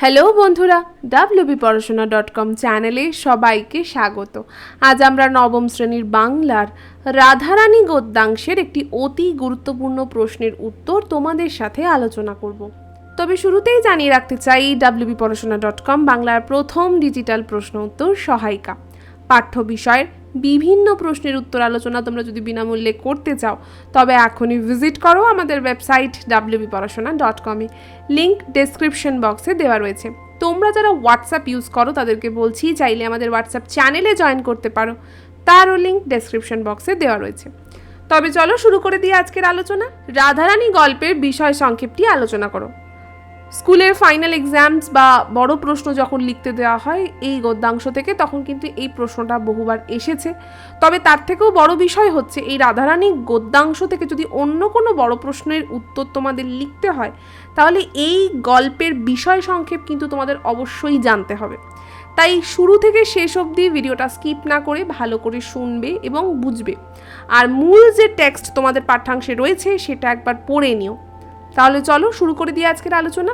Hello বন্ধুরা WB পড়াশোনা dot com চ্যানেলে সবাইকে স্বাগত। আজ আমরা নবম শ্রেণির বাংলার রাধারানী গদ্যাংশের একটি অতি গুরুত্বপূর্ণ প্রশ্নের উত্তর তোমাদের সাথে আলোচনা করব। তবে শুরুতেই জানিয়ে রাখতে চাই ডাব্লিউবি পড়াশোনা ডট কম বাংলার প্রথম ডিজিটাল প্রশ্ন উত্তর সহায়িকা। পাঠ্য বিষয়ের বিভিন্ন প্রশ্নের উত্তর আলোচনা তোমরা যদি বিনামূল্যে করতে চাও, তবে এখনই ভিজিট করো আমাদের ওয়েবসাইট ডাব্লিউবি পড়াশোনা ডট কমে লিঙ্ক ডেসক্রিপশন বক্সে দেওয়া রয়েছে। তোমরা যারা হোয়াটসঅ্যাপ ইউজ করো, তাদেরকে বলছি চাইলে আমাদের হোয়াটসঅ্যাপ চ্যানেলে জয়েন করতে পারো। তারও লিঙ্ক ডেসক্রিপশন বক্সে দেওয়া রয়েছে। তবে চলো শুরু করে দিয়ে আজকের আলোচনা। রাধারানী গল্পের বিষয় সংক্ষেপটি আলোচনা করো। স্কুলের ফাইনাল এক্সামস বা বড় প্রশ্ন যখন লিখতে দেওয়া হয়, এই গদ্যাংশ থেকে তখন কিন্তু এই প্রশ্নটা বহুবার এসেছে। তবে তার থেকেও বড় বিষয় হচ্ছে, এই রাধারানী গদ্যাংশ থেকে যদি অন্য কোনো বড় প্রশ্নের উত্তর তোমাদের লিখতে হয়, তাহলে এই গল্পের বিষয় সংক্ষেপ কিন্তু তোমাদের অবশ্যই জানতে হবে। তাই শুরু থেকে শেষ অবধি ভিডিওটা স্কিপ না করে ভালো করে শুনবে এবং বুঝবে। আর মূল যে টেক্সট তোমাদের পাঠ্যাংশে রয়েছে, সেটা একবার পড়ে নিও। তাহলে চলো শুরু করে দিয়ে আজকের আলোচনা।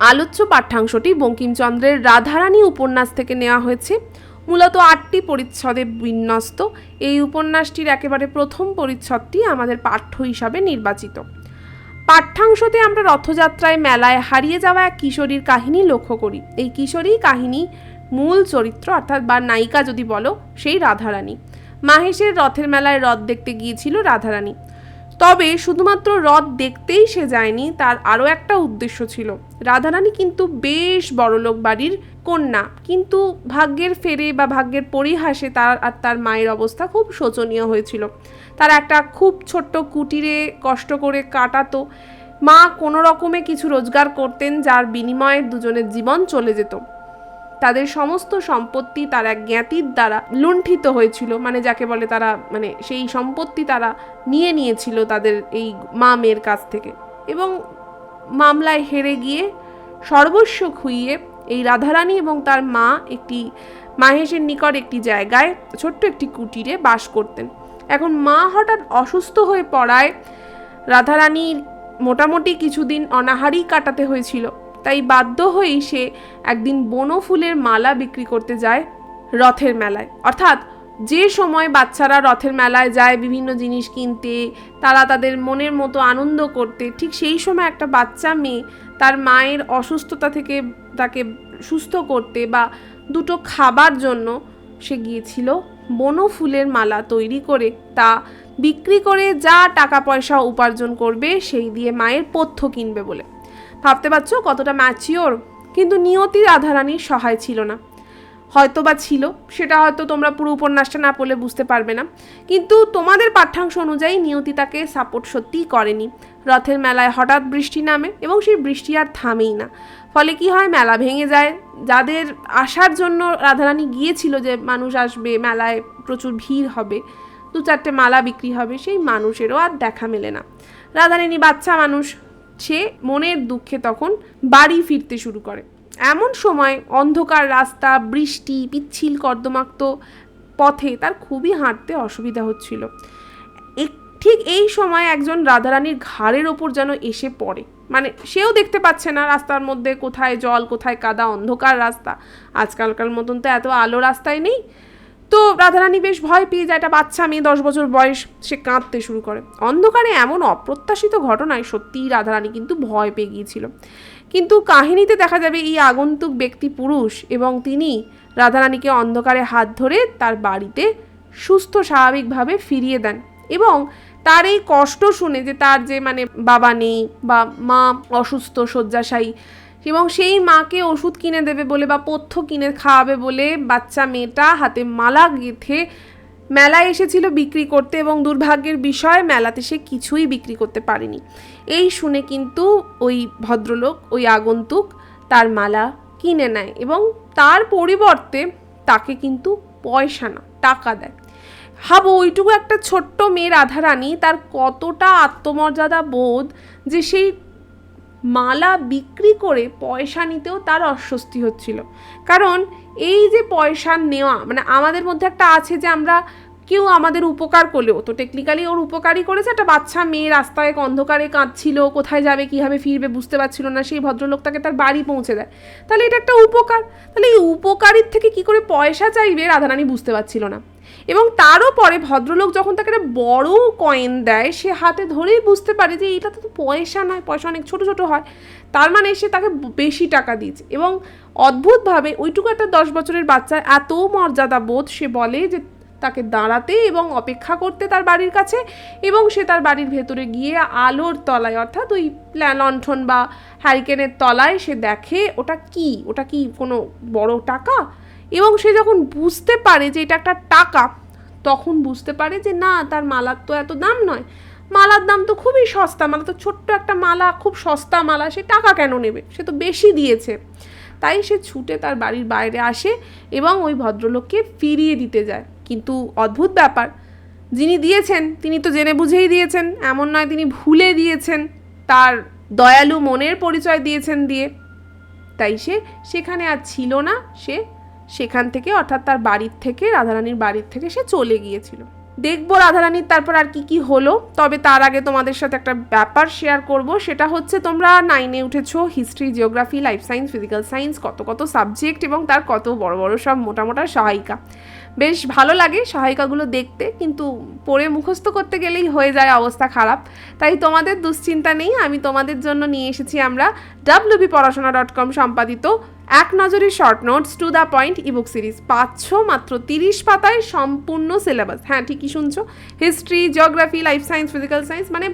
আলোচ্য পাঠ্যাংশটি বঙ্কিমচন্দ্রের রাধারানী উপন্যাস থেকে নেওয়া হয়েছে। মূলত আটটি পরিচ্ছদে বিন্যস্ত। এই উপন্যাসটির একেবারে প্রথম পরিচ্ছদটি আমাদের পাঠ্য হিসাবে নির্বাচিত। পাঠ্যাংশতে আমরা রথযাত্রায় মেলায় হারিয়ে যাওয়া এক কিশোরীর কাহিনী লক্ষ্য করি। এই কিশোরী কাহিনী মূল চরিত্র অর্থাৎ বা নায়িকা যদি বলো, সেই রাধারানী। মাহেশের রথের মেলায় রথ দেখতে গিয়েছিল রাধারানী। তবে শুধুমাত্র রথ দেখতেই সে যায়নি, তার আরও একটা উদ্দেশ্য ছিল। রাধারানী কিন্তু বেশ বড়লোক বাড়ির কন্যা, কিন্তু ভাগ্যের ফেরে বা ভাগ্যের পরিহাসে তার আর তার মায়ের অবস্থা খুব শোচনীয় হয়েছিল। তার একটা খুব ছোট্ট কুটিরে কষ্ট করে কাটাতো। মা কোনো রকমে কিছু রোজগার করতেন, যার বিনিময়ে দুজনের জীবন চলে যেত। তাদের সমস্ত সম্পত্তি তারা জ্ঞাতির দ্বারা লুণ্ঠিত হয়েছিল। মানে যাকে বলে তারা মানে সেই সম্পত্তি তারা নিয়ে নিয়েছিল তাদের এই মা মেয়ের কাছ থেকে। এবং মামলায় হেরে গিয়ে সর্বস্ব খুইয়ে এই রাধারানী এবং তার মা একটি, মাহেশের নিকট একটি জায়গায় ছোট্ট একটি কুটিরে বাস করতেন। এখন মা হঠাৎ অসুস্থ হয়ে পড়ায় রাধারানীর মোটামুটি কিছুদিন অনাহারেই কাটাতে হয়েছিল। তাই বাধ্য হয়েই সে একদিন বনফুলের মালা বিক্রি করতে যায় রথের মেলায়। অর্থাৎ যে সময় বাচ্চারা রথের মেলায় যায়, বিভিন্ন জিনিস কিনতে, তারা তাদের মনের মতো আনন্দ করতে, ঠিক সেই সময় একটা বাচ্চা মেয়ে তার মায়ের অসুস্থতা থেকে তাকে সুস্থ করতে বা দুটো খাবার জন্য সে গিয়েছিল বনফুলের মালা তৈরি করে। তা বিক্রি করে যা টাকা পয়সা উপার্জন করবে, সেই দিয়ে মায়ের পথ্য কিনবে বলে। ভাবতে পারছ কতটা ম্যাচিওর কিন্তু নিয়তি রাধারানীর সহায় ছিল না। হয়তো বা ছিল, সেটা হয়তো তোমরা পুরো উপন্যাসটা না পড়লে বুঝতে পারবে না। কিন্তু তোমাদের পাঠ্যাংশ অনুযায়ী নিয়তি তাকে সাপোর্ট সত্যিই করেনি। রথের মেলায় হঠাৎ বৃষ্টি নামে এবং সেই বৃষ্টি আর থামেই না। ফলে কি হয়, মেলা ভেঙে যায়। যাদের আসার জন্য রাধারানী গিয়েছিল যে মানুষ আসবে, মেলায় প্রচুর ভিড় হবে, দু চারটে মালা বিক্রি হবে, সেই মানুষেরও আর দেখা মেলে না। রাধারানী বাচ্চা মানুষ সে মনের দুঃখে তখন বাড়ি ফিরতে শুরু করে। এমন সময় অন্ধকার রাস্তা, বৃষ্টি, পিচ্ছিল কর্দমাক্ত পথে তার খুবই হাঁটতে অসুবিধা হচ্ছিল। ঠিক এই সময় একজন রাধারানীর ঘাড়ের ওপর যেন এসে পড়ে। মানে সেও দেখতে পাচ্ছে না রাস্তার মধ্যে কোথায় জল, কোথায় কাদা, অন্ধকার রাস্তা। আজকালকার মতন তো এত আলো রাস্তায় নেই। তো রাধারানী বেশ ভয় পেয়ে যায়। একটা বাচ্চা মেয়ে, দশ বছর বয়স, সে কাঁদতে শুরু করে। অন্ধকারে এমন অপ্রত্যাশিত ঘটনায় সত্যিই রাধারানী কিন্তু ভয় পেয়ে গিয়েছিল। কিন্তু কাহিনীতে দেখা যাবে এই আগন্তুক ব্যক্তি পুরুষ এবং তিনি রাধারানীকে অন্ধকারে হাত ধরে তার বাড়িতে সুস্থ স্বাভাবিকভাবে ফিরিয়ে দেন এবং তার এই কষ্ট শুনে যে তার যে মানে বাবা নেই বা মা অসুস্থ, শয্যাশায়ী এবং সেই মাকে ওষুধ কিনে দেবে বলে বা পথ্য কিনে খাওয়াবে বলে বাচ্চা মেয়েটা হাতে মালা গেঁথে মেলায় এসেছিল বিক্রি করতে এবং দুর্ভাগ্যের বিষয় মেলাতে সে কিছুই বিক্রি করতে পারেনি। এই শুনে কিন্তু ওই ভদ্রলোক, ওই আগন্তুক তার মালা কিনে নেয় এবং তার পরিবর্তে তাকে কিন্তু পয়সা না, টাকা দেয়। ভাবো, ওইটুকু একটা ছোট্ট মেয়ের রাধারানী তার কতটা আত্মমর্যাদা বোধ যে সেই মালা বিক্রি করে পয়সা নিতেও তার অস্বস্তি হচ্ছিল। কারণ এই যে পয়সা নেওয়া মানে আমাদের মধ্যে একটা আছে যে আমরা কেউ আমাদের উপকার করলেও, তো টেকনিক্যালি ওর উপকারই করেছে। একটা বাচ্চা মেয়ে রাস্তায় অন্ধকারে কাঁদছিল, কোথায় যাবে, কীভাবে ফিরবে বুঝতে পারছিল না, সেই ভদ্রলোক তাকে তার বাড়ি পৌঁছে দেয়। তাহলে এটা একটা উপকার। তাহলে এই উপকারীর থেকে কি করে পয়সা চাইবে রাধারানী বুঝতে পারছিল না। এবং তারও পরে ভদ্রলোক যখন তাকে একটা বড় কয়েন দেয়, সে হাতে ধরেই বুঝতে পারে যে এটা তো পয়সা নয়, পয়সা অনেক ছোট ছোট হয়। তার মানে সে তাকে বেশি টাকা দিয়েছে। এবং অদ্ভুতভাবে ওইটুকু একটা দশ বছরের বাচ্চা এত মর্যাদা বোধ সে বলে যে তাকে দাঁড়াতে এবং অপেক্ষা করতে তার বাড়ির কাছে এবং সে তার বাড়ির ভেতরে গিয়ে আলোর তলায়, অর্থাৎ ওই লণ্ঠন বা হ্যারিকেনের তলায় সে দেখে ওটা কি? ওটা কি কোনো বড় টাকা? এবং সে যখন বুঝতে পারে যে এটা একটা টাকা, তখন বুঝতে পারে যে না, তার মালার তো এত দাম নয়। মালার দাম তো খুবই সস্তা, মালা তো ছোট্ট একটা মালা, খুব সস্তা মালা, সে টাকা কেন নেবে? সে তো বেশি দিয়েছে। তাই সে ছুটে তার বাড়ির বাইরে আসে এবং ওই ভদ্রলোককে ফিরিয়ে দিতে যায়। কিন্তু অদ্ভুত ব্যাপার। যিনি দিয়েছেন, তিনি তো জেনে বুঝেই দিয়েছেন, এমন নয় তিনি ভুলে দিয়েছেন, তার দয়ালু মনের পরিচয় দিয়েছেন দিয়ে। তাই সে সেখানে আর ছিল না, সে সেখান থেকে, অর্থাৎ তার বাড়ির থেকে, রাধারানীর বাড়ির থেকে সে চলে গিয়েছিল। দেখব রাধারানীর তারপর আর কি কি হলো, তবে তার আগে তোমাদের সাথে একটা ব্যাপার শেয়ার করব, সেটা হচ্ছে তোমরা নাইনে উঠেছো history geography life science physical science কত কত সাবজেক্ট এবং তার কত বড় বড় সব মোটা মোটা সহায়িকা। বেশ ভালো লাগে সহায়িকাগুলো দেখতে, কিন্তু পড়ে মুখস্থ করতে গেলেই হয়ে যায় অবস্থা খারাপ। তাই তোমাদের দুশ্চিন্তা নেই, আমি তোমাদের জন্য নিয়ে এসেছি আমরা ডাব্লিউবি পড়াশোনা ডট কম সম্পাদিত এক নজরে short notes to the point ebook series পাচ্ছ মাত্র তিরিশ পাতায় সম্পূর্ণ সিলেবাস হ্যাঁ ঠিকই শুনছো। History geography life science physical science মানে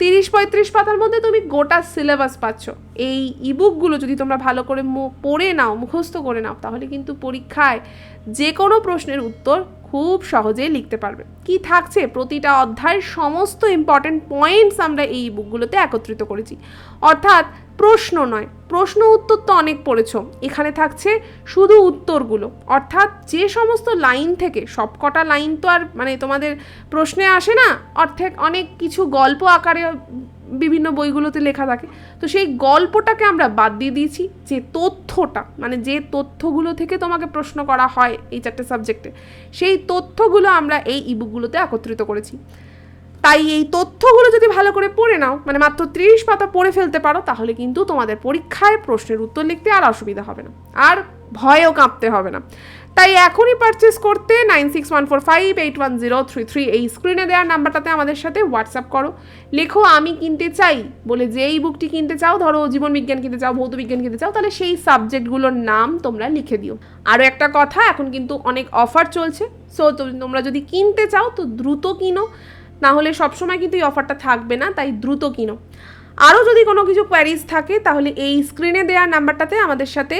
তিরিশ পঁয়ত্রিশ পাতার মধ্যে তুমি গোটা সিলেবাস পাচ্ছ। এই ইবুকগুলো যদি তোমরা ভালো করে পড়ে নাও, মুখস্থ করে নাও, তাহলে কিন্তু পরীক্ষায় যে কোনো প্রশ্নের উত্তর খুব সহজেই লিখতে পারবে। কি থাকছে? প্রতিটা অধ্যায়ের সমস্ত ইম্পর্ট্যান্ট পয়েন্টস আমরা এই বুকগুলোতে একত্রিত করেছি। অর্থাৎ প্রশ্ন নয় প্রশ্ন উত্তর তো অনেক পড়েছ। এখানে থাকছে শুধু উত্তরগুলো। অর্থাৎ যে সমস্ত লাইন থেকে, সবকটা লাইন তো আর মানে তোমাদের প্রশ্নে আসে না অর্থাৎ অনেক কিছু গল্প আকারে বিভিন্ন বইগুলোতে লেখা থাকে। তো সেই গল্পটাকে আমরা বাদ দিয়ে দিয়েছি, যে তথ্যটা মানে যে তথ্যগুলো থেকে তোমাকে প্রশ্ন করা হয় এই চারটে সাবজেক্টে সেই তথ্যগুলো আমরা এই ইবুকগুলোতে একত্রিত করেছি। তাই এই তথ্যগুলো যদি ভালো করে পড়ে নাও মানে মাত্র ত্রিশ পাতা পড়ে ফেলতে পারো, তাহলে কিন্তু তোমাদের পরীক্ষায় প্রশ্নের উত্তর লিখতে আর অসুবিধা হবে না। আর ভয়েও কাঁপতে হবে না। তাই এখনই পারচেস করতে nine six one four five eight one zero three three এই স্ক্রিনে দেওয়ার নাম্বারটাতে আমাদের সাথে হোয়াটসঅ্যাপ করো। লেখো, আমি কিনতে চাই। বলে যে এই বুকটি কিনতে চাও, ধরো জীবন বিজ্ঞান কিনতে চাও, ভৌত বিজ্ঞান কিনতে চাও, তাহলে সেই সাবজেক্টগুলোর নাম তোমরা লিখে দিও। আরও একটা কথা, এখন কিন্তু অনেক অফার চলছে। সো তোমরা যদি কিনতে চাও, তো দ্রুত কিনো। না হলে সবসময় কিন্তু এই অফারটা থাকবে না, তাই দ্রুত কিনো। আরও যদি কোনো কিছু কোয়ারিজ থাকে, তাহলে এই স্ক্রিনে দেওয়া নাম্বারটাতে আমাদের সাথে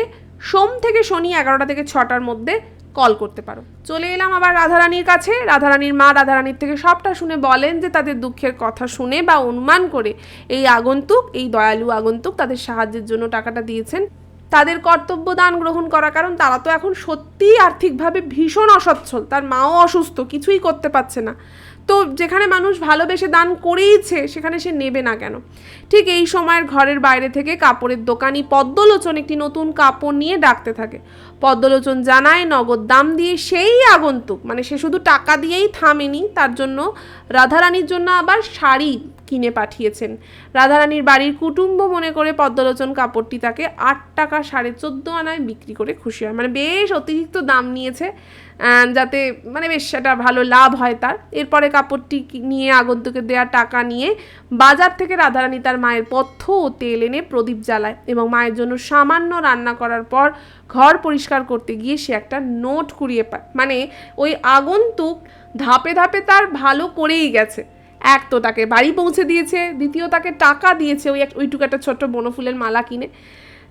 সোম থেকে শনি এগারোটা থেকে ছটার মধ্যে কল করতে পারো। চলে এলাম আবার রাধারানীর কাছে। রাধারানীর মা রাধারানীর থেকে সবটা শুনে বলেন যে তাদের দুঃখের কথা শুনে বা অনুমান করে এই আগন্তুক, এই দয়ালু আগন্তুক তাদের সাহায্যের জন্য টাকাটা দিয়েছেন। তাদের কর্তব্য দান গ্রহণ করা কারণ তারা তো এখন সত্যিই আর্থিকভাবে ভীষণ অসচ্ছল। তার মাও অসুস্থ, কিছুই করতে পারছে না। তো যেখানে মানুষ ভালোবেসে দান করেইছে, সেখানে সে নেবে না কেন? ঠিক এই সময়ের ঘরের বাইরে থেকে কাপড়ের দোকানি পদ্মলোচন একটি নতুন কাপড় নিয়ে ডাকতে থাকে। পদ্মলোচন জানায়, নগদ দাম দিয়ে সেই আগন্তুক। মানে সে শুধু টাকা দিয়েই থামেনি, তার জন্য রাধারানীর জন্য আবার শাড়ি কিনে পাঠিয়েছেন। রাধারানীর বাড়ির কুটুম্ব মনে করে পদ্মলোচন কাপড়টি তাকে আট টাকা সাড়ে চোদ্দ আনায় বিক্রি করে খুশি হয়। মানে বেশ অতিরিক্ত দাম নিয়েছে। যাতে মানে বেশ সেটা ভালো লাভ হয় তার। এরপরে কাপড়টি নিয়ে আগন্তুকে দেওয়া টাকা নিয়ে বাজার থেকে রাধারানী তার মায়ের পথ্য ও তেল এনে প্রদীপ জ্বালায় এবং মায়ের জন্য সামান্য রান্না করার পর ঘর পরিষ্কার করতে গিয়ে সে একটা নোট কুড়িয়ে পায়। মানে ওই আগন্তুক ধাপে ধাপে তার ভালো করেই গেছে। এক তো তাকে বাড়ি পৌঁছে দিয়েছে, দ্বিতীয় তাকে টাকা দিয়েছে ওই ওইটুকু একটা ছোট্ট বনফুলের মালা কিনে।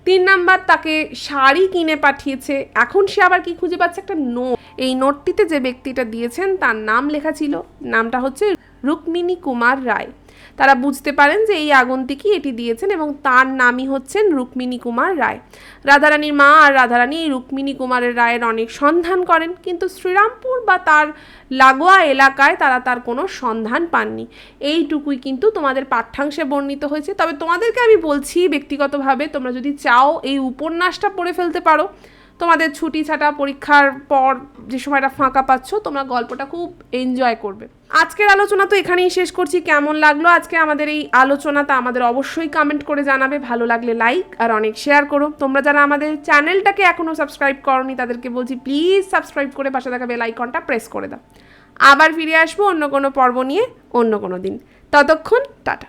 তিন নাম্বার তাকে শাড়ি কিনে পাঠিয়েছে। এখন সে আবার কি খুঁজে পাচ্ছে? একটা নোট। এই নোটটিতে যে ব্যক্তিটা দিয়েছেন, তার নাম লেখা ছিল। নামটা হচ্ছে রুক্মিণী কুমার রায়। তারা বুঝতে পারেন যে এই আগন্তিকই এটি দিয়েছেন এবং তার নামই হচ্ছেন রুক্মিণী কুমার রায়। রাধারানীর মা আর রাধারানী রুক্মিণী কুমারের রায়ের অনেক সন্ধান করেন, কিন্তু শ্রীরামপুর বা তার লাগোয়া এলাকায় তারা তার কোনো সন্ধান পাননি। এইটুকুই কিন্তু তোমাদের পাঠ্যাংশে বর্ণিত হয়েছে। তবে তোমাদেরকে আমি বলছি ব্যক্তিগতভাবে, তোমরা যদি চাও এই উপন্যাসটা পড়ে ফেলতে পারো। তোমাদের ছুটি ছাটা পরীক্ষার পর যে সময়টা ফাঁকা পাচ্ছ, তোমরা গল্পটা খুব এনজয় করবে। আজকের আলোচনা তো এখানেই শেষ করছি। কেমন লাগল আজকে আমাদের এই আলোচনাটা আমাদের অবশ্যই কমেন্ট করে জানাবে। ভালো লাগলে লাইক আর অনেক শেয়ার করো। তোমরা যারা আমাদের চ্যানেলটাকে এখনও সাবস্ক্রাইব করনি, তাদেরকে বলছি প্লিজ সাবস্ক্রাইব করে পাশে থাকা বেল আইকনটা প্রেস করে দাও। আবার ফিরে আসব অন্য কোনো পর্ব নিয়ে অন্য কোনো দিন। ততক্ষণ টাটা।